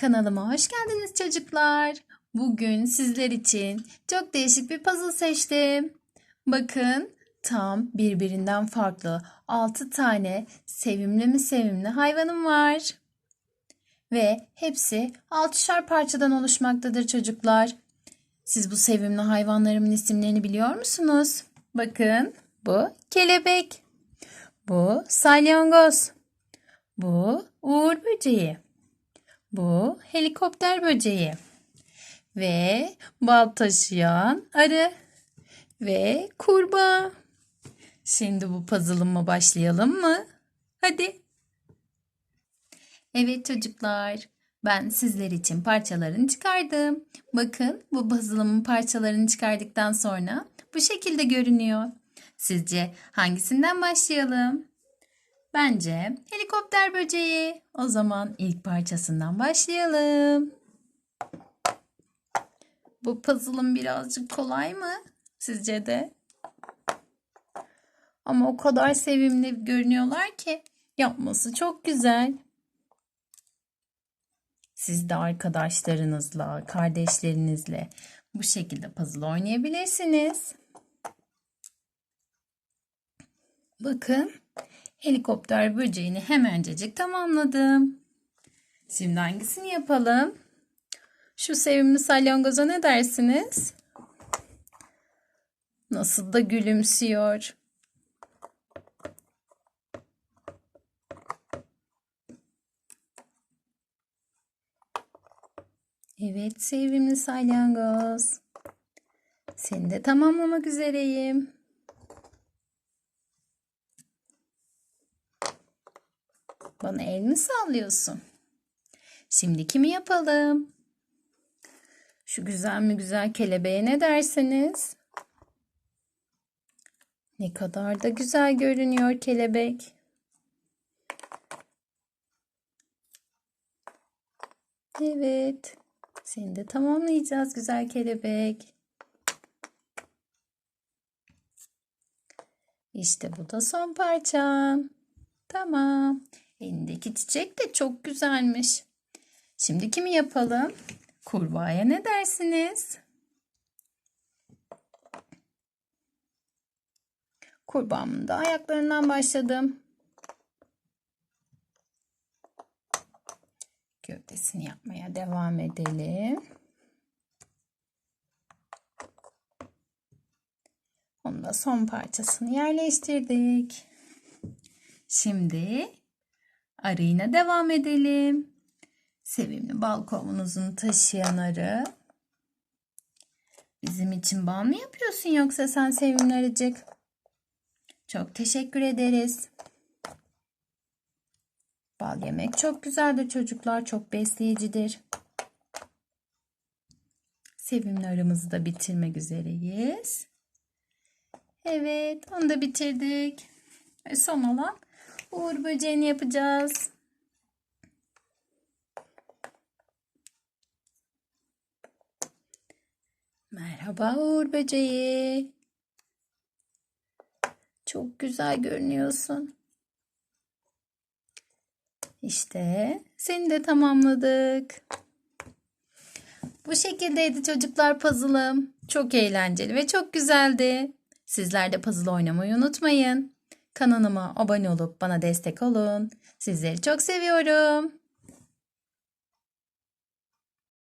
Kanalıma hoş geldiniz çocuklar. Bugün sizler için çok değişik bir puzzle seçtim. Bakın tam birbirinden farklı 6 tane sevimli mi sevimli hayvanım var. Ve hepsi 6'şar parçadan oluşmaktadır çocuklar. Siz bu sevimli hayvanlarımın isimlerini biliyor musunuz? Bakın bu kelebek. Bu salyangoz. Bu uğur böceği. Bu helikopter böceği. Ve bal taşıyan arı. Ve kurbağa. Şimdi bu puzzle'ıma başlayalım mı? Hadi. Evet çocuklar. Ben sizler için parçalarını çıkardım. Bakın bu puzzle'ımın parçalarını çıkardıktan sonra bu şekilde görünüyor. Sizce hangisinden başlayalım? Bence helikopter böceği. O zaman ilk parçasından başlayalım. Bu puzzle'ım birazcık kolay mı? Sizce de? Ama o kadar sevimli görünüyorlar ki yapması çok güzel. Siz de arkadaşlarınızla, kardeşlerinizle bu şekilde puzzle oynayabilirsiniz. Bakın helikopter böceğini hemencecik tamamladım. Şimdi hangisini yapalım? Şu sevimli salyangoza ne dersiniz? Nasıl da gülümsüyor. Evet sevimli salyangoz. Seni de tamamlamak üzereyim. Bana el mi sallıyorsun? Şimdi kimi yapalım? Şu güzel mi güzel kelebeğe ne dersiniz? Ne kadar da güzel görünüyor kelebek. Evet. Seni de tamamlayacağız güzel kelebek. İşte bu da son parçam. Tamam. Elindeki çiçek de çok güzelmiş. Şimdi kimi yapalım? Kurbağaya ne dersiniz? Kurbağamın da ayaklarından başladım. Gövdesini yapmaya devam edelim. Onun da son parçasını yerleştirdik. Şimdi arıyla devam edelim. Sevimli bal kovanımızın taşıyan arı. Bizim için bal mı yapıyorsun yoksa sen sevimli arıcık? Çok teşekkür ederiz. Bal yemek çok güzeldir çocuklar. Çok besleyicidir. Sevimli arımızı da bitirmek üzereyiz. Evet onu da bitirdik. Ve son olan uğur böceğini yapacağız. Merhaba Uğur böceği. Çok güzel görünüyorsun. İşte seni de tamamladık. Bu şekildeydi çocuklar puzzle'ım. Çok eğlenceli ve çok güzeldi. Sizler de puzzle oynamayı unutmayın. Kanalıma abone olup bana destek olun. Sizleri çok seviyorum.